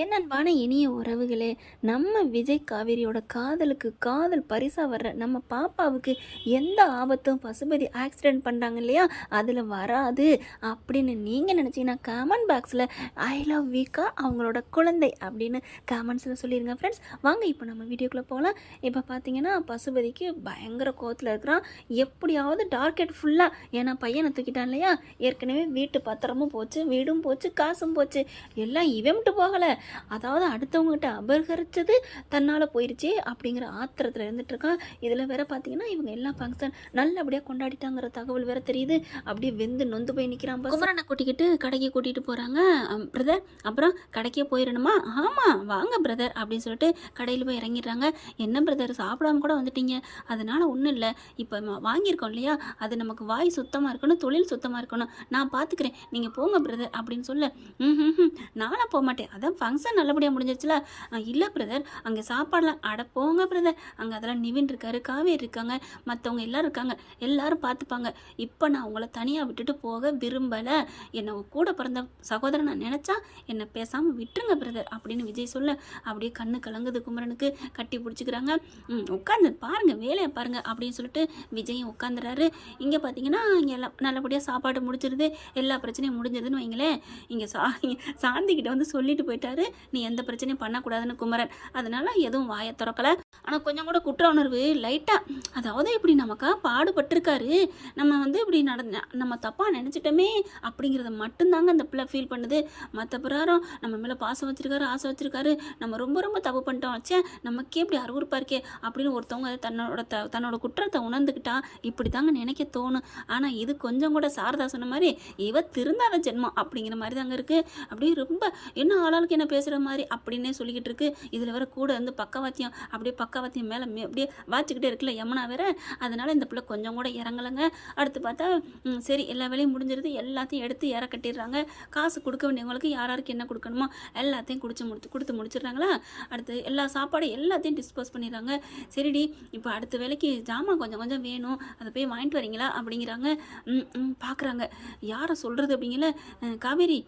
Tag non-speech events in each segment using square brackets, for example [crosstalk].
என் அன்பான இனிய உறவுகளே நம்ம விஜய் காவேரியோட காதலுக்கு காதல் பரிசாக வர்ற நம்ம பாப்பாவுக்கு எந்த ஆபத்தும் பசுபதி ஆக்சிடென்ட் பண்ணுறாங்க இல்லையா? அதில் வராது. அப்படின்னு நீங்கள் நினச்சிங்கன்னா கமெண்ட் பாக்ஸில் ஐ லவ் வீக்கா அவங்களோட குழந்தை அப்படின்னு கமெண்ட்ஸில் சொல்லிடுங்க ஃப்ரெண்ட்ஸ் வாங்க இப்போ நம்ம வீடியோக்குள்ளே போகலாம் இப்போ பார்த்தீங்கன்னா பசுபதிக்கு பயங்கர கோத்தில் இருக்கிறான். எப்படியாவது டார்கெட் ஃபுல்லாக ஏன்னா பையனை தூக்கிட்டான் இல்லையா? ஏற்கனவே வீட்டு பத்திரமும் போச்சு வீடும் போச்சு காசும் போச்சு. எல்லாம் இவன்ட்டு போகலை. அதாவது அடுத்தவங்ககிட்ட அபகரித்தது தன்னால் போயிடுச்சே அப்படிங்கிற ஆத்திரத்தில் இருந்துட்டு இருக்கான் இதில் வேற பார்த்தீங்கன்னா இவங்க எல்லா ஃபங்க்ஷன் நல்லபடியாக கொண்டாடிட்டாங்கிற தகவல் வேற தெரியுது. அப்படியே வெந்து நொந்து போய் நிற்கிறான் குமரனை கூட்டிக்கிட்டு கடைக்கு கூட்டிகிட்டு போகிறாங்க பிரதர் அப்புறம் கடைக்கே போயிடணுமா ஆமாம் வாங்க பிரதர் அப்படின்னு சொல்லிட்டு கடையில் போய் இறங்கிடுறாங்க. என்ன பிரதர் சாப்பிடாம கூட வந்துட்டீங்க. அதனால் ஒன்றும் இல்லை. இப்போ வாங்கியிருக்கோம் இல்லையா? அது நமக்கு வாய் சுத்தமாக இருக்கணும் தொழில் சுத்தமாக இருக்கணும். நான் பார்த்துக்கிறேன் நீங்கள் போங்க பிரதர் அப்படின்னு சொல்ல. ம் ம், ம் நானும் போக மாட்டேன் அதான் ஃபங்க்ஷன் நல்லபடியாக முடிஞ்சிருச்சுல? இல்லை பிரதர் அங்கே சாப்பாடெலாம் அட போங்க பிரதர் அங்கே அதெல்லாம் நிவின் இருக்காரு காவேரி இருக்காங்க மற்றவங்க எல்லாரும் இருக்காங்க எல்லாரும் பார்த்துப்பாங்க இப்போ நான் உங்களை தனியாக விட்டுட்டு போக விரும்பலை. என்னை கூட பிறந்த சகோதரன் நான் நினச்சா என்னை பேசாமல் விட்டுருங்க பிரதர் அப்படின்னு விஜய் சொல்ல அப்படியே கண்ணு கலங்குது குமரனுக்கு. கட்டி பிடிச்சிக்கிறாங்க. உட்காந்து பாருங்கள் வேலையை பாருங்கள் அப்படின்னு சொல்லிட்டு விஜயும் உட்காந்துறாரு. இங்கே பார்த்தீங்கன்னா இங்கே எல்லாம் நல்லபடியாக சாப்பாடு முடிச்சிருது எல்லா பிரச்சனையும் முடிஞ்சதுன்னு வைங்களேன். இங்கே சா சாந்திக்கிட்ட வந்து சொல்லிட்டு போயிட்டாரு. நீ எந்த பிரச்சனையும் பண்ணக்கூடாதுன்னு குமரன். அதனால எதுவும் வாயை திறக்கலை. ஆனால் கொஞ்சம் கூட குற்ற உணர்வு லைட்டாக அதாவது இப்படி நமக்கா பாடுபட்டிருக்காரு. நம்ம வந்து இப்படி நடந்த நம்ம தப்பாக நினச்சிட்டோமே அப்படிங்கிறத மட்டும்தாங்க அந்த பிள்ளை ஃபீல் பண்ணுது. மற்ற பிறாரம் நம்ம மேலே பாசம் வச்சுருக்காரு ஆசை வச்சுருக்காரு. நம்ம ரொம்ப ரொம்ப தப்பு பண்ணிட்டோம். வச்சே நமக்கே இப்படி அருவருப்பா இருக்கே அப்படின்னு ஒருத்தவங்க தன்னோட த தன்னோட குற்றத்தை உணர்ந்துக்கிட்டா இப்படி தாங்க நினைக்க தோணும். ஆனால் இது கொஞ்சம் கூட சாரதா சொன்ன மாதிரி இவ திருந்தாத ஜென்மம் அப்படிங்கிற மாதிரி தாங்க இருக்குது அப்படியே ரொம்ப என்ன ஆளாளுக்கு என்ன பேசுகிற மாதிரி அப்படின்னே சொல்லிக்கிட்டு இருக்கு. இதில் வேற கூட வந்து பக்கவாத்தியம் அப்படியே பக்கவாத்தியம் மேலே அப்படியே வாச்சிக்கிட்டே இருக்குல்ல யமுனா வேற. அதனால இந்த பிள்ளை கொஞ்சம் கூட இறங்கலைங்க. அடுத்து பார்த்தா சரி எல்லா வேலையும் முடிஞ்சிருது. எல்லாத்தையும் எடுத்து இற கட்டிடுறாங்க. காசு கொடுக்க வேண்டியவங்களுக்கு யார் யாருக்கு என்ன கொடுக்கணுமோ எல்லாத்தையும் குடிச்சு முடிச்சு கொடுத்து முடிச்சிடுறாங்களா? அடுத்து எல்லா சாப்பாடும் எல்லாத்தையும் டிஸ்போஸ் பண்ணிடுறாங்க. சரிடி இப்போ அடுத்த வேலைக்கு ஜாமான் கொஞ்சம் கொஞ்சம் வேணும். அதை போய் வாங்கிட்டு வரீங்களா? அப்படிங்கிறாங்க. பார்க்குறாங்க யாரை சொல்கிறது அப்படிங்கல காவேரி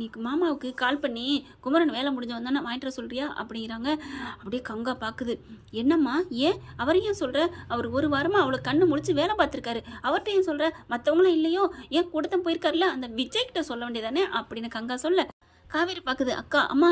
நீ மாமாவுக்கு கால் பண்ணி குமரன் வேலை முடிஞ்ச வந்தானே வாங்கிட்டு வர சொல்கிறியா அப்படிங்கிறாங்க. அப்படியே கங்கா பார்க்குது என்னம்மா ஏன்? அவரையும் சொல்கிற அவர் ஒரு வாரமாக அவளை கண்ணு முழிச்சு வேலை பார்த்துருக்காரு. அவர்கிட்ட ஏன் சொல்கிற மற்றவங்களும் இல்லையோ? ஏன் கூடத்தான் போயிருக்காருல அந்த விஜய்கிட்ட சொல்ல வேண்டியதானே? அப்படின்னு கங்கா சொல்ல. காவேரி பார்க்குது அக்கா அம்மா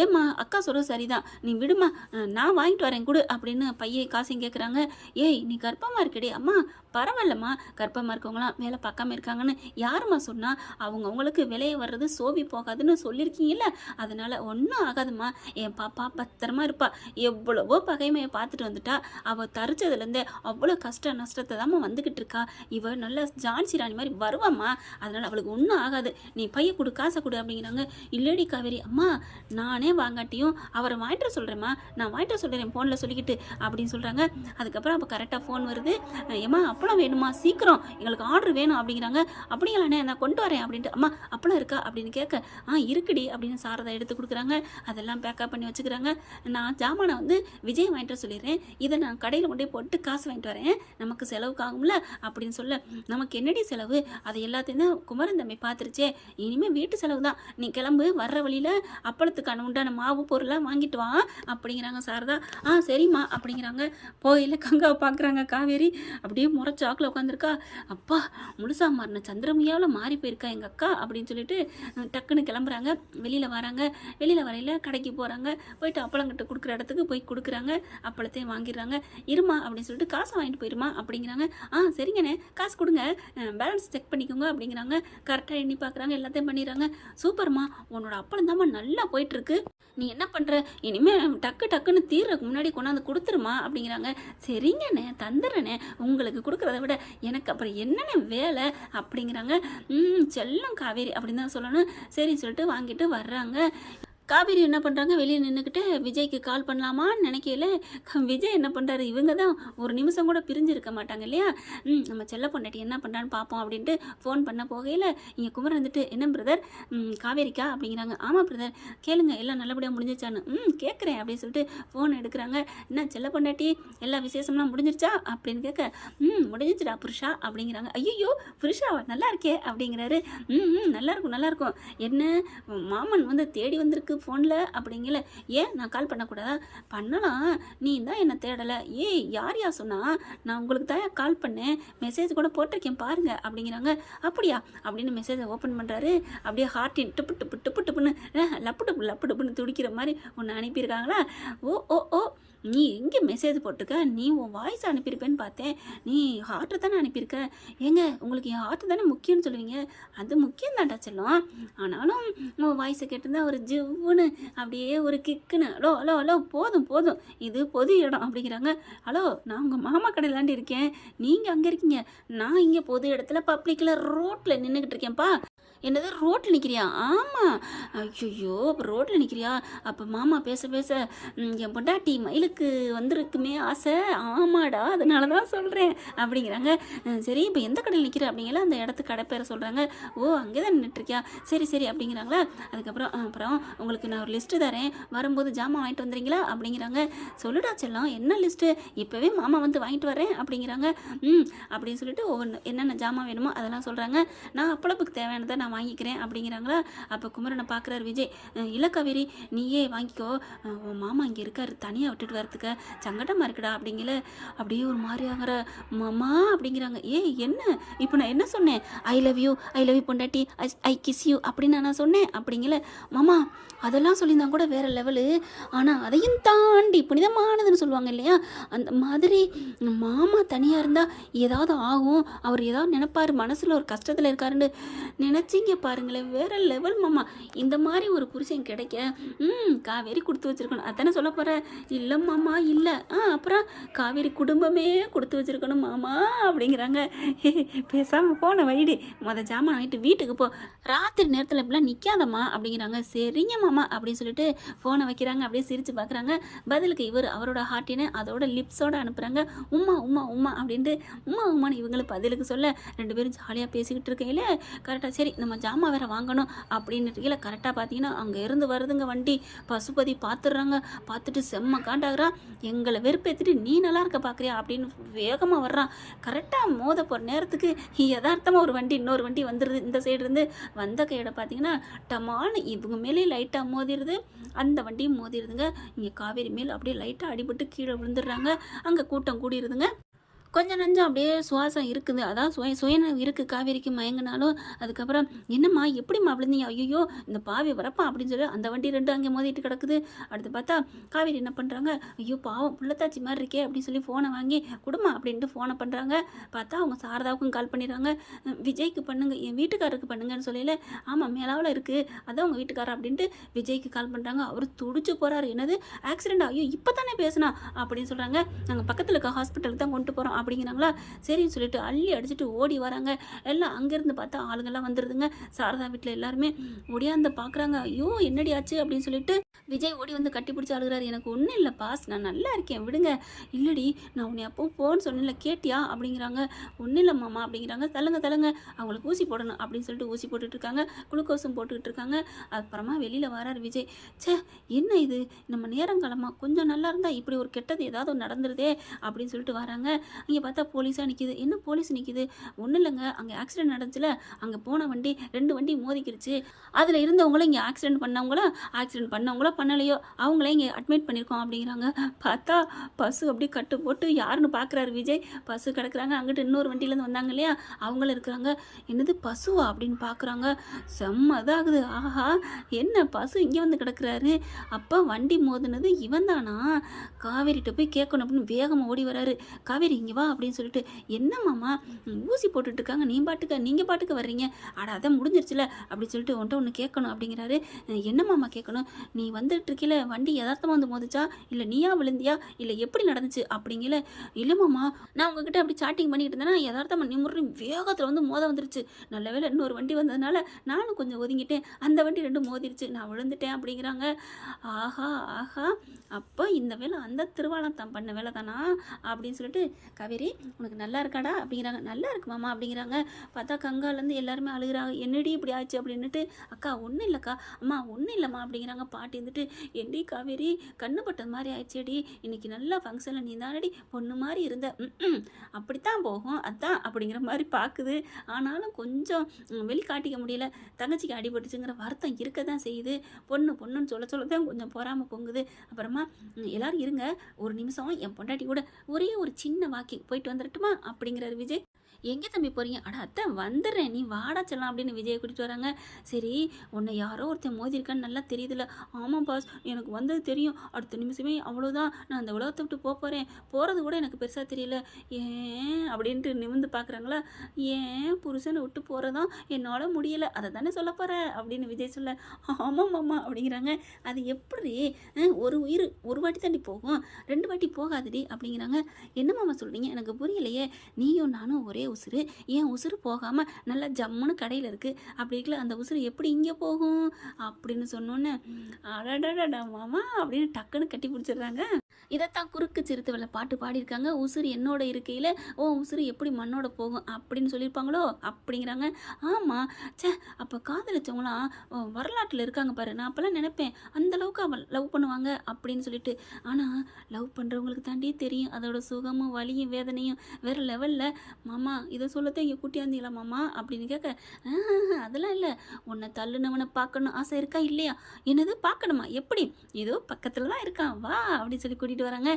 ஏம்மா? அக்கா சொல்கிறது சரிதான். நீ விடுமா? நான் வாங்கிட்டு வரேன் கொடு அப்படின்னு பையன் காசையும் கேட்குறாங்க ஏய் நீ கர்ப்பமாக இருக்கடி அம்மா. பரவாயில்லம்மா. கர்ப்பமாக இருக்கவங்களாம் வேலை பார்க்காம இருக்காங்கன்னு யாரும்மா சொன்னால் அவங்கவுங்களுக்கு விலையை வர்றது சோவி போகாதுன்னு சொல்லியிருக்கீங்கல்ல? அதனால் ஒன்றும் ஆகாதும்மா. என் பாப்பா பத்திரமா இருப்பா. எவ்வளவோ பகைமையை பார்த்துட்டு வந்துட்டா. அவள் தரிச்சதுலேருந்தே அவ்வளோ கஷ்ட நஷ்டத்தை தாம்மா வந்துக்கிட்டு இருக்கா. இவள் நல்ல ஜான்சி ராணி மாதிரி வருவாம்மா. அதனால் அவளுக்கு ஒன்றும் ஆகாது. நீ பைய கொடு காசை கொடு அப்படிங்கிறாங்க. இல்லடி காவேரி அம்மா நானே வாங்காட்டியும் அவரை வாங்கிட்டு சொல்கிறேம்மா நான் வாங்கிட்டு சொல்கிறேன் ஃபோனில் சொல்லிக்கிட்டு அப்படின்னு சொல்கிறாங்க அதுக்கப்புறம் அப்போ கரெக்டாக ஃபோன் வருது. ஏம்மா அப்பளம் வேணுமா? சீக்கிரம். எங்களுக்கு ஆர்டர் வேணும் அப்படிங்கிறாங்க. அப்படிங்களாண்ணே நான் கொண்டு வரேன் அப்படின்ட்டு. அம்மா அப்பளம் இருக்கா? அப்படின்னு கேட்க ஆ இருக்குடி அப்படின்னு சாரதா எடுத்து கொடுக்குறாங்க. அதெல்லாம் பேக்கப் பண்ணி வச்சுக்கிறாங்க. நான் ஜாமானை வந்து விஜய் வாங்கிட்டு சொல்லிடுறேன். இதை நான் கடையில் கொண்டு போட்டு காசு வாங்கிட்டு வரேன். நமக்கு செலவுக்கு ஆகும்ல அப்படின்னு சொல்ல நமக்கு என்னடி செலவு? அதை எல்லாத்தையும் தான் குமரன் தம்பி பார்த்துருச்சே. இனிமேல் வீட்டு செலவு தான். நீ கிளம்பு வர்ற வழியில் அப்பளத்துக்கான உண்டான மாவு பொருளாக வாங்கிட்டு வா அப்படிங்கிறாங்க சாரதா. ஆ சரிம்மா அப்படிங்கிறாங்க. போயில கங்காவை பார்க்குறாங்க காவேரி. அப்படியே முறை சாக்கில் உட்காந்துருக்கா அப்பா முழுசா மாறின சந்திரமையாவில் மாறி போயிருக்கா எங்கள் அக்கா? அப்படின்னு சொல்லிட்டு டக்குன்னு கிளம்புறாங்க. வெளியில் வராங்க. வெளியில் வரையில் கடைக்கு போகிறாங்க போயிட்டு அப்பளங்கிட்ட கொடுக்குற இடத்துக்கு போய் கொடுக்குறாங்க. அப்பளத்தையும் வாங்கிடுறாங்க. இருமா அப்படின்னு சொல்லிட்டு காசை வாங்கிட்டு போயிருமா? அப்படிங்கிறாங்க. ஆ சரிங்கண்ணே. காசு கொடுங்க. பேலன்ஸ் செக் பண்ணிக்கோங்க. அப்படிங்கிறாங்க. கரெக்டாக எண்ணி பார்க்குறாங்க எல்லாத்தையும் பண்ணிடுறாங்க. சூப்பர்மா. உன்னோட அப்பளம் தாம்மா நல்லா போயிட்டுருக்கு. நீ என்ன பண்ணுற இனிமேல் டக்கு டக்குன்னு தீர்றதுக்கு முன்னாடி கொண்டாந்து கொடுத்துருமா? அப்படிங்கிறாங்க. சரிங்கண்ணே தந்துடுறேண்ணே உங்களுக்கு கொடுக்குறத விட எனக்கு அப்புறம் என்னென்ன வேலை? அப்படிங்கிறாங்க. செல்லம் காவேரி அப்படின்னு தான் சொல்லணும். சரி சொல்லிட்டு வாங்கிட்டு வர்றாங்க. காவேரி என்ன பண்ணுறாங்க வெளியே நின்றுக்கிட்டு விஜய்க்கு கால் பண்ணலாமான்னு நினைக்கல விஜய் என்ன பண்ணுறாரு இவங்க தான் ஒரு நிமிஷம் கூட பிரிஞ்சு இருக்க மாட்டாங்க இல்லையா? ம் நம்ம செல்ல பொண்டாட்டி என்ன பண்ணுறான்னு பார்ப்போம் அப்படின்ட்டு ஃபோன் பண்ண போகையில் இங்கே குமரன் வந்துட்டு என்ன பிரதர் காவேரிக்கா? அப்படிங்கிறாங்க. ஆமாம் பிரதர் கேளுங்க எல்லாம் நல்லபடியாக முடிஞ்சிச்சான்னு ம் கேட்குறேன் அப்படின்னு சொல்லிட்டு ஃபோன் எடுக்கிறாங்க. என்ன செல்ல பொண்டாட்டி எல்லா விசேஷம்லாம் முடிஞ்சிருச்சா? அப்படின்னு கேட்க ம் முடிஞ்சிச்சுடா புருஷா அப்படிங்கிறாங்க. ஐயோ புருஷாவா நல்லா இருக்கே அப்படிங்கிறாரு. ம் ம் நல்லாயிருக்கும் நல்லாயிருக்கும் என்ன மாமன் வந்து தேடி வந்திருக்கு ஃபோனில் அப்படிங்கல ஏன் நான் கால் பண்ணக்கூடாதா? பண்ணலாம். நீ தான் என்னை தேடலை. ஏய் யார் யார் சொன்னா நான் உங்களுக்கு தான் கால் பண்ணேன். மெசேஜ் கூட போட்டிருக்கேன் பாருங்க. அப்படிங்கிறாங்க. அப்படியா? அப்படின்னு மெசேஜை ஓப்பன் பண்ணுறாரு அப்படியே ஹார்ட்டின் டுப்பு டுப்பு டுப்பு டுப்புன்னு லப்பு டுப்பு லப்பு டுப்புன்னு துடிக்கிற மாதிரி ஒன்று அனுப்பியிருக்காங்களா? ஓ ஓ ஓ. நீ எங்கே மெசேஜ் போட்டிருக்க? நீ உன் வாய்ஸ் அனுப்பியிருப்பேன்னு பார்த்தேன். நீ ஹார்ட்டை தானே அனுப்பியிருக்க? ஏங்க உங்களுக்கு என் ஹார்ட்டு தானே முக்கியம்னு சொல்லுவீங்க? அது முக்கியம் தான்டா ஆனாலும் உன் வாய்ஸை கேட்டிருந்தா ஒரு ஜிவ்வுன்னு அப்படியே ஒரு கிக்குன்னு ஹலோ ஹலோ ஹலோ போதும் போதும். இது பொது இடம் அப்படிங்கிறாங்க. ஹலோ நான் உங்கள் மாமா கடையிலாண்டி இருக்கேன். நீங்கள் அங்கே இருக்கீங்க. நான் இங்கே பொது இடத்துல பப்ளிக்கில் ரோட்டில் நின்றுக்கிட்டு இருக்கேன்ப்பா. என்னது ரோட்டில் நிற்கிறியா ஆமாம் ஐயோ அப்போ ரோட்டில் நிற்கிறியா அப்போ மாமா பேச பேச என் பொண்டாட்டி மயிலுக்கு வந்திருக்குமே ஆசை. ஆமாடா அதனால தான் சொல்கிறேன் அப்படிங்கிறாங்க. சரி இப்போ எந்த கடையில் நிற்கிற அப்படிங்கிற அந்த இடத்து கடை பேரை சொல்கிறாங்க ஓ அங்கே தான் நின்றுட்டுருக்கியா சரி சரி அப்படிங்கிறாங்களா? அதுக்கப்புறம் அப்புறம் உங்களுக்கு நான் ஒரு லிஸ்ட்டு தரேன். வரும்போது ஜாமான் வாங்கிட்டு வந்துறீங்களா அப்படிங்கிறாங்க. சொல்லுடா செல்லம் என்ன லிஸ்ட்டு? இப்போவே மாமா வந்து வாங்கிட்டு வரேன் அப்படிங்கிறாங்க. ம் அப்படின்னு சொல்லிட்டு ஒவ்வொன்று என்னென்ன ஜாமான் வேணுமோ அதெல்லாம் சொல்கிறாங்க நான் அப்பளப்புக்கு தேவையானதை நான் வாங்கிக்கிறேன் அப்படிங்கிறாங்களா? அப்போ குமரனை பார்க்குறாரு விஜய். இல்லை இல்ல நீயே வாங்கிக்கோ. மாமா இங்கே இருக்காரு. தனியாக விட்டுட்டு வரதுக்கு சங்கடமாக இருக்குடா அப்படிங்கல. அப்படியே ஒரு மாதிரி ஆகிற மாமா அப்படிங்கிறாங்க. ஏய் என்ன? இப்போ நான் என்ன சொன்னேன்? I love you I love you பொண்டாட்டி. ஐ கிஸ் யூ அப்படின்னு நான் சொன்னேன் அப்படிங்கல. மாமா அதெல்லாம் சொல்லியிருந்தா கூட வேற லெவலு ஆனால் அதையும் தாண்டி புனிதமானதுன்னு சொல்லுவாங்க இல்லையா? அந்த மாதிரி மாமா தனியாக இருந்தால் ஏதாவது ஆகும். அவர் ஏதாவது நினைப்பார். மனசில் ஒரு கஷ்டத்தில் இருக்காருன்னு நினச்சி நினச்சிங்க பாருங்களேன் வேற லெவல் மாமா. இந்த மாதிரி ஒரு புருஷன் கிடைக்க ம் காவேரி கொடுத்து வச்சிருக்கணும். அதானே சொல்ல போகிற இல்லை மாமா இல்லை. ஆ அப்புறம் காவேரி குடும்பமே கொடுத்து வச்சிருக்கணும் மாமா அப்படிங்கிறாங்க. [laughs] பேசாமல் போன வைடி. மொதல் ஜாமான் வாங்கிட்டு வீட்டுக்கு போ. ராத்திரி நேரத்தில் இப்படிலாம் நிற்காதம்மா அப்படிங்கிறாங்க. சரிங்க மாமா அப்படின்னு சொல்லிட்டு ஃபோனை வைக்கிறாங்க. அப்படியே சிரித்து பார்க்குறாங்க பதிலுக்கு இவர் அவரோட ஹார்ட்டினை அதோட லிப்ஸோட அனுப்புகிறாங்க உம்மா உம்மா உம்மா அப்படின்ட்டு உம்மா உம்மான்னு இவங்களுக்கு பதிலுக்கு சொல்ல ரெண்டு பேரும் ஜாலியாக பேசிக்கிட்டு இருக்கையில கரெக்டாக சரி நம்ம நம்ம ஜாமான் வேறு வாங்கணும் அப்படின்னு கீழே கரெக்டாக பார்த்தீங்கன்னா அங்கே இருந்து வருதுங்க வண்டி. பசுபதி பார்த்துடுறாங்க பார்த்துட்டு செம்ம காண்டாகிறா. எங்களை வெறுப்பேற்றிட்டு நீ நல்லா இருக்க பார்க்குறியா அப்படின்னு வேகமாக வர்றான். கரெக்டாக மோத போகிற நேரத்துக்கு யதார்த்தமாக ஒரு வண்டி இன்னொரு வண்டி வந்துடுது இந்த சைடு இருந்து வந்த கையோட பார்த்தீங்கன்னா டமான்னு இவங்க மேலே லைட்டாக மோதிடுது அந்த வண்டியும் மோதிடுதுங்க இங்கே காவேரி மேல் அப்படியே லைட்டாக அடிபட்டு கீழே விழுந்துடுறாங்க. அங்கே கூட்டம் கூடிடுதுங்க கொஞ்சம் நஞ்சம் அப்படியே சுவாசம் இருக்குது. அதான் சுய சுயநலம் இருக்குது காவேரிக்கு மயங்கினாலும் அதுக்கப்புறம் என்னம்மா எப்படிம்மா விழுந்தீங்க? ஐயோ இந்த பாவி வரப்பா அப்படின்னு சொல்லி அந்த வண்டி ரெண்டு அங்கே மோதிட்டு கிடக்குது. அடுத்து பார்த்தா காவேரி என்ன பண்ணுறாங்க ஐயோ பாவம் புள்ளத்தாச்சி மாதிரி இருக்கே அப்படின்னு சொல்லி ஃபோனை வாங்கி கொடுமா அப்படின்ட்டு ஃபோனை பண்ணுறாங்க பார்த்தா அவங்க சாரதாவுக்கும் கால் பண்ணிடுறாங்க. விஜய்க்கு பண்ணுங்க என் வீட்டுக்காரருக்கு பண்ணுங்கன்னு சொல்லல ஆமாம் மேலாவில் இருக்குது அதான் உங்கள் வீட்டுக்காரர் அப்படின்ட்டு விஜய்க்கு கால் பண்ணுறாங்க அவர் துடிச்சு போகிறாரு என்னது? ஆக்சிடென்ட் ஐயோ இப்போ தானே பேசினா? அப்படின்னு சொல்கிறாங்க நாங்கள் பக்கத்தில் இருக்க ஹாஸ்பிட்டலுக்கு தான் கொண்டு போகிறோம் அப்படிங்கிறாங்களா? சரின்னு சொல்லிட்டு அள்ளி அடிச்சுட்டு ஓடி வராங்க. எல்லாம் அங்கேருந்து பார்த்தா ஆளுங்கெல்லாம் வந்துடுதுங்க சாரதா வீட்டில் எல்லாருமே ஒடியாந்து பார்க்குறாங்க ஐயோ என்னடி ஆச்சு? அப்படின்னு சொல்லிட்டு விஜய் ஓடி வந்து கட்டி பிடிச்சி அழுகிறாரு. எனக்கு ஒன்றும் இல்லை பாஸ். நான் நல்லா இருக்கேன் விடுங்க. இல்லடி நான் உன்னை அப்போ போன்னு சொன்னேன்ல கேட்டியா? அப்படிங்கிறாங்க. ஒன்றும் இல்லை மாமா அப்படிங்கிறாங்க. தள்ளுங்க தள்ளுங்க. அவங்களுக்கு ஊசி போடணும் அப்படின்னு சொல்லிட்டு ஊசி போட்டுட்டு இருக்காங்க. குளுக்கோஸும் போட்டுக்கிட்டு இருக்காங்க. அப்புறமா வெளியில் வரார் விஜய். ச்சே என்ன இது? நம்ம நேரங்காலமாக கொஞ்சம் நல்லா இருந்தால் இப்படி ஒரு கெட்டது ஏதாவது நடந்துருதே அப்படின்னு சொல்லிட்டு வராங்க. இங்கே பார்த்தா போலீஸாக நிற்கிது என்ன போலீஸ் நிற்கிது ஒன்றும் இல்லைங்க. அங்கே ஆக்சிடென்ட் நடந்துச்சுல அங்கே போன வண்டி ரெண்டு வண்டி மோதிக்கிருச்சு. அதில் இருந்தவங்களும் இங்கே ஆக்சிடென்ட் பண்ணவங்களும் ஆக்சிடென்ட் பண்ணவங்களோ? பண்ணலையோ. அவங்களே இங்கே அட்மிட் பண்ணியிருக்கோம் அப்படிங்கிறாங்க. பார்த்தா பஸ்ஸு அப்படியே கட்டு போட்டு யாருன்னு பார்க்குறாரு விஜய். பஸ்ஸு கிடக்குறாங்க. அங்கிட்டு இன்னொரு வண்டியிலேருந்து வந்தாங்க இல்லையா? அவங்களும் இருக்கிறாங்க. என்னது பசுவா அப்படின்னு பார்க்குறாங்க செம்ம இதாகுது. ஆஹா என்ன பசு இங்கே வந்து கிடக்குறாரு? அப்போ வண்டி மோதுனது இவன் தானா காவேரிட்ட போய் கேட்கணும் அப்படின்னு வேகமாக ஓடி வராரு. காவேரி இங்கே வா. அப்படின்னு சொல்லிட்டு என்னம்மாம்மா ஊசி போட்டுட்ருக்காங்க. நீ பாட்டுக்க நீங்கள் பாட்டுக்கு வர்றீங்க. அட அதான் முடிஞ்சிருச்சுல அப்படின்னு சொல்லிட்டு உன்ட்ட ஒன்று கேட்கணும் அப்படிங்கிறாரு. என்னம்மாம்மா கேட்கணும்? நீ வந்துட்டு வண்டி யதார்த்தமாக வந்து மோதிச்சா? இல்லை நீயா விழுந்தியா? இல்லை எப்படி நடந்துச்சு? அப்படிங்கல. இல்லைம்மாம்மா நான் உங்ககிட்ட அப்படி சாட்டிங் பண்ணிட்டு இருந்தேன்னா யதார்த்தமாக நிமிர்றி வேகத்தில் வந்து மோத வந்துருச்சு. நல்ல வேலை இன்னொரு வண்டி வந்ததுனால நானும் கொஞ்சம் ஒதுங்கிட்டேன். அந்த வண்டி ரெண்டும் மோதிருச்சு. நான் விழுந்துட்டேன் அப்படிங்கிறாங்க. ஆஹா ஆஹா. அப்போ இந்த வேலை அந்த திருவாளம் தான் பண்ண வேலை தானா அப்படின்னு சொல்லிட்டு கவி காவேரி உனக்கு நல்லா இருக்காடா? அப்படிங்கிறாங்க. நல்லா இருக்கு மாமா அப்படிங்கிறாங்க. பார்த்தா கங்காலேருந்து எல்லாருமே அழுகுறாங்க. என்னடி இப்படி ஆச்சு அப்படின்னுட்டு அக்கா ஒன்றும் இல்லைக்கா. அம்மா ஒன்றும் இல்லைம்மா அப்படிங்கிறாங்க. பாட்டி இருந்துட்டு என்டி காவேரி கண்ணு பட்டது மாதிரி ஆயிடுச்சேடி. இன்னைக்கு நல்லா ஃபங்க்ஷனில் நீ தானடி பொண்ணு மாதிரி இருந்த. அப்படித்தான் போகும். அதான் அப்படிங்கிற மாதிரி பார்க்குது ஆனாலும் கொஞ்சம் வெளிக்காட்டிக்க முடியல. தங்கச்சிக்கு அடிபட்டுச்சுங்கிற வருத்தம் இருக்க தான் செய்யுது. பொண்ணு பொண்ணுன்னு சொல்ல சொல்ல தான் கொஞ்சம் பொறாமல் பொங்குது. அப்புறமா எல்லோரும் இருங்க. ஒரு நிமிஷம் என் பொண்டாட்டி கூட ஒரே ஒரு சின்ன வாக்கிங். போயிட்டு வந்துடட்டுமா அப்படிங்கிறார் விஜய். எங்கே தம்பி போகிறீங்க அட அத்தை வந்துடுறேன். நீ வாடா செல்லாம் அப்படின்னு விஜயை கூட்டிகிட்டு வராங்க. சரி உன்னை யாரோ ஒருத்தன் மோதிருக்கான்னு நல்லா தெரியுதுல்ல. ஆமாம் பாஸ் எனக்கு வந்தது தெரியும். அடுத்த நிமிஷமே அவ்வளோதான் நான் அந்த உலகத்தை விட்டு போக போகிறேன் போகிறது கூட எனக்கு பெருசாக தெரியல. ஏன் அப்படின்ட்டு நிமிந்து பார்க்குறாங்களா? ஏன் புருஷனை விட்டு போகிறதான் என்னால் முடியலை. அதை தானே சொல்ல போகிற அப்படின்னு விஜய் சொல்ல ஆமாம் மாமா அப்படிங்கிறாங்க. அது எப்படி? ஒரு உயிர் ஒரு வாட்டி தாண்டி போகும். ரெண்டு வாட்டி போகாதடி அப்படிங்கிறாங்க. என்ன மாமா சொல்கிறீங்க எனக்கு புரியலையே. நீயும் நானும் ஒரே உசுறு. ஏன் உசுறு போகாமல் நல்லா ஜம்முன்னு கடையில் இருக்குது அப்படி இருக்கல அந்த உசுறு எப்படி இங்கே போகும்? அப்படின்னு சொன்னோன்னே அடடடா மாமா அப்படின்னு டக்குன்னு கட்டி பிடிச்சிடுறாங்க. இதைத்தான் குறுக்கு சிறுத்தவளை பாட்டு பாடியிருக்காங்க. உசுறு என்னோட இருக்கையில் ஓ உசுறு எப்படி மண்ணோட போகும்? அப்படின்னு சொல்லியிருப்பாங்களோ? அப்படிங்கிறாங்க. ஆமாம் ச்சே அப்போ காதலிச்சவங்களாம் ஓ, வரலாற்றில் இருக்காங்க பாரு. நான் அப்போல்லாம் நினைப்பேன். அந்த அளவுக்கு அவள் லவ் பண்ணுவாங்க. அப்படின்னு சொல்லிட்டு. ஆனால் லவ் பண்ணுறவங்களுக்கு தாண்டி தெரியும். அதோட சுகமும் வலியும் வேதனையும் வேறு லெவலில் மாமா இதை சொல்லத்தான் இங்கே கூட்டியாந்தீங்களா மாமா? அப்படின்னு கேட்க அதெல்லாம் இல்லை. உன்னை தள்ளுனவனை பார்க்கணும் ஆசை இருக்கா இல்லையா? என்னது? பார்க்கணுமா? எப்படி? ஏதோ பக்கத்தில் தான் இருக்கான். வா அப்படின்னு சொல்லி கூட்டிகிட்டு வராங்க.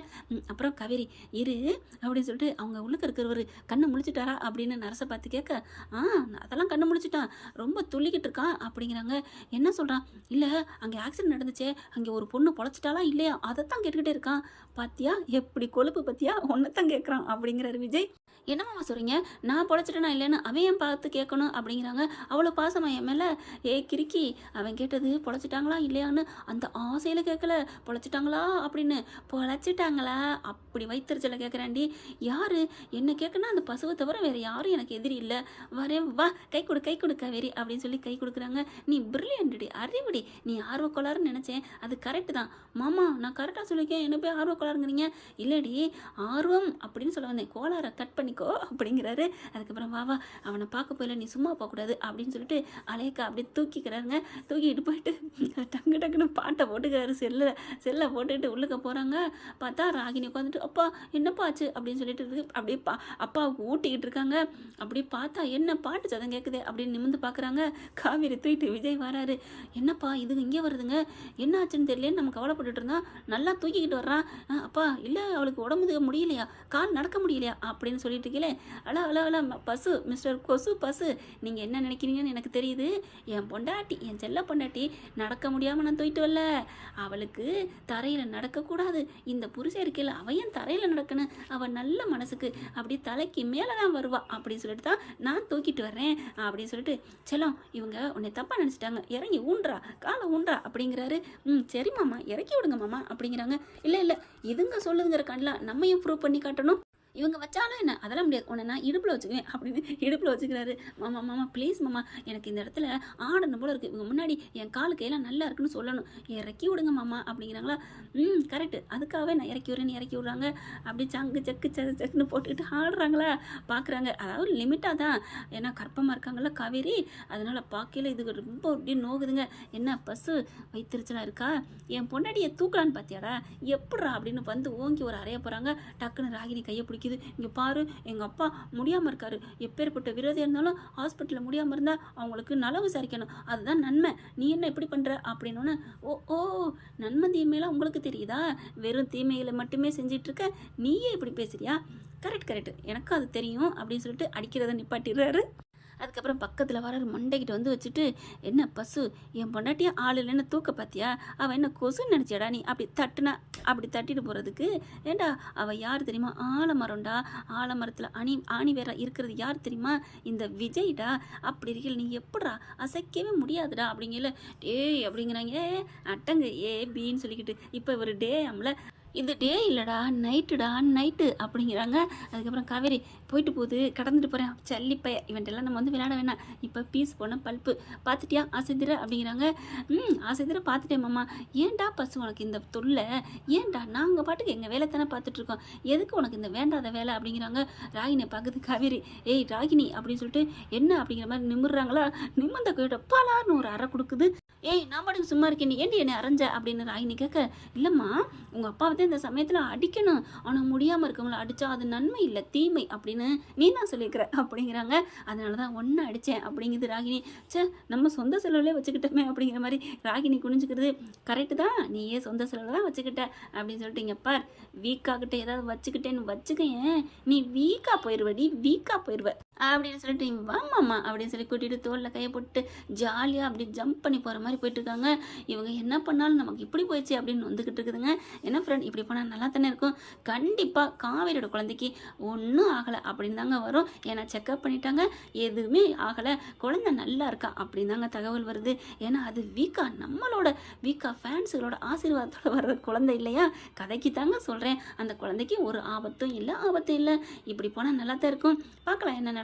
அப்புறம் கவேரி இரு அப்படின்னு சொல்லிட்டு அவங்க உள்ளுக்க இருக்கிறவர் கண்ணை முழிச்சிட்டாரா? அப்படின்னு நரசை பார்த்து கேட்க ஆ அதெல்லாம் கண்ணை முழிச்சிட்டான். ரொம்ப துள்ளிக்கிட்டு இருக்கான் அப்படிங்கிறாங்க. என்ன சொல்கிறான் இல்லை அங்கே ஆக்சிடென்ட் நடந்துச்சே. அங்கே ஒரு பொண்ணு பொழைச்சிட்டாலா இல்லையா? அதைத்தான் கேட்டுக்கிட்டே இருக்கான். பாத்தியா? எப்படி கொழுப்பு பத்தியா? ஒன்றைத்தான் கேட்குறான் அப்படிங்கிறாரு விஜய். என்னம்மா சொல்கிறீங்க நான் பொழைச்சிட்டேனா இல்லைன்னு அவன் ஏன் பார்த்து கேட்கணும் அப்படிங்கிறாங்க. அவ்வளோ பாசமா என் மேலே? ஏ கிறுக்கி அவன் கேட்டது பொழைச்சிட்டாங்களா இல்லையான்னு அந்த ஆசையில் கேட்கல. பொழைச்சிட்டாங்களா அப்படின்னு. பொழைச்சிட்டாங்களா? அப்படி வைத்தறிச்சல கேட்குறாண்டி யார்? என்ன கேட்கனா அந்த பசுவை தவிர வேறு யாரும் எனக்கு எதிரி இல்லை. வரேன் வா கை கொடு கை கொடு காவேரி அப்படின்னு சொல்லி கை கொடுக்குறாங்க. நீ பிரில்லியன்டி அறிவுடி. நீ ஆர்வக்கோளாறுன்னு நினச்சேன். அது கரெக்டு தான். மாமா நான் கரெக்டாக சொல்லியிருக்கேன் என்ன போய் ஆர்வக்கோளாருங்கிறீங்க இல்லடி ஆர்வம் அப்படின்னு சொல்ல வந்தேன். கோளாரை கட் பண்ணி பண்ணிக்கோ அப்படிங்கிறாரு. அதுக்கப்புறம் வா வா அவனை பார்க்க போயில நீ சும்மா போகக்கூடாது அப்படின்னு சொல்லிட்டு அலையக்கா அப்படியே தூக்கிக்கிறாருங்க. தூக்கிட்டு போயிட்டு டக்கு டக்குன்னு பாட்டை போட்டுக்கிறாரு. செல்லில் செல்லை போட்டுக்கிட்டு உள்ளுக்க போகிறாங்க பார்த்தா ராகினி உட்காந்துட்டு அப்பா என்னப்பா ஆச்சு? அப்படின்னு சொல்லிட்டு இருக்கு. அப்படியே பா அப்பாவுக்கு ஊட்டிக்கிட்டு இருக்காங்க. அப்படி பார்த்தா என்ன பாட்டு சதம் கேட்குது அப்படின்னு நிமிந்து பார்க்குறாங்க காவேரி தூக்கிட்டு விஜய் வராரு. என்னப்பா இது இங்கே வருதுங்க. என்ன ஆச்சுன்னு தெரியலன்னு நம்ம கவலைப்பட்டுட்டு இருந்தா நல்லா தூக்கிக்கிட்டு வர்றான். "ஆ, அப்பா இல்லை அவளுக்கு உடம்பு முடியலையா? கால் நடக்க முடியலையா? அப்படின்னு சொல்லிட்டு இருக்கீங்களே அலா அலா அலா பசு மிஸ்டர் கொசு பசு. நீங்கள் என்ன நினைக்கிறீங்கன்னு எனக்கு தெரியுது. என் பொண்டாட்டி என் செல்ல பொண்டாட்டி நடக்க முடியாமல் நான் தூக்கிட்டு வரல. அவளுக்கு தரையில் நடக்கக்கூடாது. இந்த புருஷன் இருக்கையில் அவன் ஏன் தரையில் நடக்கணும்? அவள் நல்ல மனசுக்கு அப்படி தலைக்கு மேலே தான் வருவா. அப்படின்னு சொல்லிட்டு தான் நான் தூக்கிட்டு வர்றேன். அப்படின்னு சொல்லிட்டு செல்லம் இவங்க உன்னை தப்பாக நினச்சிட்டாங்க. இறங்கி ஊன்றா. காலை ஊன்றா. அப்படிங்கிறாரு. ம் சரி மாமா. இறக்கி விடுங்க மாமா. அப்படிங்கிறாங்க. இல்லை இல்லை. இதுங்க சொல்லுதுங்கிற கண்ணில் நம்ம ஏன் ப்ரூவ் பண்ணி காட்டணும்? இவங்க வச்சாலும் என்ன? அதெல்லாம் முடியாது. உன்னை நான் இடுப்பில் வச்சுக்குவேன் அப்படின்னு இடுப்பில் வச்சுக்கிறாரு. மாமா மாமா ப்ளீஸ் மாமா எனக்கு இந்த இடத்துல ஆடணும் போல இருக்குது இவங்க முன்னாடி என் காலு கையெல்லாம் நல்லா இருக்குன்னு சொல்லணும். இறக்கி விடுங்க மாமா அப்படிங்கிறாங்களா? ம் கரெக்டு அதுக்காகவே நான் இறக்கி விடுறேன்னு இறக்கி விட்றாங்க. அப்படி சங்கு சக்கு சக்கு சக்குன்னு போட்டுக்கிட்டு ஆடுறாங்களா? பார்க்குறாங்க அதாவது லிமிட்டாக தான். ஏன்னா கற்பமாக இருக்காங்கல்ல காவேரி. அதனால் பார்க்கையில இது ரொம்ப அப்படியே நோகுதுங்க. என்ன பஸ்ஸு வைத்திருச்சலாக இருக்கா? என் பொண்டாட்டியை தூக்கலான்னு பார்த்தியாடா எப்பட்றா அப்படின்னு வந்து ஓங்கி ஒரு அறைய போகிறாங்க டக்குன்னு ராகினி கையை பிடிக்குது இங்கே பாரு எங்கள் அப்பா முடியாமல் இருக்காரு. எப்பேற்பட்ட விரோதியாக இருந்தாலும் ஹாஸ்பிட்டலில் முடியாமல் இருந்தால் அவங்களுக்கு நலவு விசாரிக்கணும் அதுதான் நன்மை. நீ என்ன இப்படி பண்ணுற அப்படின்னோன்னு ஓ ஓ நன்மை தீமையெல்லாம் உங்களுக்கு தெரியுதா? வெறும் தீமைகளை மட்டுமே செஞ்சிட்ருக்க? நீயே இப்படி பேசுறியா? கரெக்ட் கரெக்ட் எனக்கும் அது தெரியும் அப்படின்னு சொல்லிட்டு அடிக்கிறத நிப்பாட்டிடுறாரு. அதுக்கப்புறம் பக்கத்தில் வர மண்டைக்கிட்ட வந்து வச்சுட்டு என்ன பசு என் பொண்டாட்டியா ஆள் இல்லைன்னு தூக்க பார்த்தியா அவள் என்ன கொசுன்னு நினச்சியாடா நீ? அப்படி தட்டுனா அப்படி தட்டிட்டு போகிறதுக்கு ஏண்டா அவள் யார் தெரியுமா? ஆலமரம்டா. ஆலமரத்தில் அணி ஆணி வேற இருக்கிறது யார் தெரியுமா? இந்த விஜய்டா. அப்படி இருக்கையில் நீ எப்படா அசைக்கவே முடியாதுடா. அப்படிங்கல டேய் அப்படிங்கிறாங்க. ஏ அட்டங்க. ஏ பின்னு சொல்லிக்கிட்டு இப்போ ஒரு டே அம்ல இது டே இல்லைடா நைட்டுடா நைட்டு அப்படிங்கிறாங்க. அதுக்கப்புறம் காவேரி போயிட்டு போகுது கடந்துட்டு போகிறேன் சல்லிப்பைய இவன்ட்டெல்லாம் நம்ம வந்து விளையாட வேணாம். இப்போ பீஸ் போன பல்ப்பு பார்த்துட்டியா ஆசைத்திர அப்படிங்கிறாங்க. ம் ஆசைத்திர பார்த்துட்டேன் மாமா. ஏன்டா பசு உனக்கு இந்த தொல்லை? ஏன்டா நாங்கள் பாட்டுக்கு எங்கள் வேலை தானே பார்த்துட்ருக்கோம் எதுக்கு உனக்கு இந்த வேண்டாத வேலை அப்படிங்கிறாங்க. ராகினை பார்க்குது காவேரி. ஏய் ராகினி அப்படின்னு சொல்லிட்டு என்ன அப்படிங்கிற மாதிரி நிமிடுறாங்களா நிமிர்ந்த கோயிட்ட பலான்னு ஒரு அறை கொடுக்குது. ஏய் நான் பாட்டுக்கு சும்மா இருக்கேன் நீ ஏன்டி என்னை அரைஞ்ச? அப்படின்னு ராகினி கேட்க இல்லைம்மா உங்கள் அப்பாவை இந்த சமயத்தில் அடிக்கணும். ஆனால் முடியாமல் இருக்கவங்கள அடித்தா அது நன்மை இல்லை தீமை அப்படின்னு நீ தான் சொல்லியிருக்கிற அப்படிங்கிறாங்க. அதனால தான் ஒன்று அடித்தேன் அப்படிங்குது ராகினி. ச்சே நம்ம சொந்த செலவுலே வச்சுக்கிட்டோமே அப்படிங்கிற மாதிரி ராகினி குனிஞ்சுக்கிறது கரெக்டு தான். நீயே சொந்த செலவில் தான் வச்சுக்கிட்ட அப்படின்னு சொல்லிட்டு இங்கே பார் வீக்காகிட்ட ஏதாவது வச்சுக்கிட்டேன்னு வச்சுக்கேன் நீ வீக்காக போயிடுவடி வீக்காக போயிடுவ அப்படின்னு சொல்லிட்டு இவன் வாமாம்மா அப்படின்னு சொல்லி கூட்டிகிட்டு தோளில் கையை போட்டு ஜாலியாக அப்படி ஜம்ப் பண்ணி போகிற மாதிரி போயிட்டுருக்காங்க. இவங்க என்ன பண்ணாலும் நமக்கு இப்படி போயிடுச்சு அப்படின்னு வந்துக்கிட்டு இருக்குதுங்க. என்ன ஃப்ரெண்ட் இப்படி போனால் நல்லா தானே இருக்கும்? கண்டிப்பாக காவேரியோட குழந்தைக்கு ஒன்றும் ஆகலை அப்படின்னு தாங்க வரும். ஏன்னா செக்கப் பண்ணிட்டாங்க. எதுவுமே ஆகலை. குழந்தை நல்லா இருக்கா அப்படின்னு தாங்க தகவல் வருது. ஏன்னா அது வீக்கா நம்மளோட வீக்கா ஃபேன்ஸுகளோட ஆசீர்வாதத்தோட வர்ற குழந்தை இல்லையா? கதைக்கு தாங்க சொல்கிறேன் அந்த குழந்தைக்கு ஒரு ஆபத்தும் இல்லை ஆபத்தும் இல்லை. இப்படி போனால் நல்லா தான் இருக்கும். பார்க்கலாம் என்ன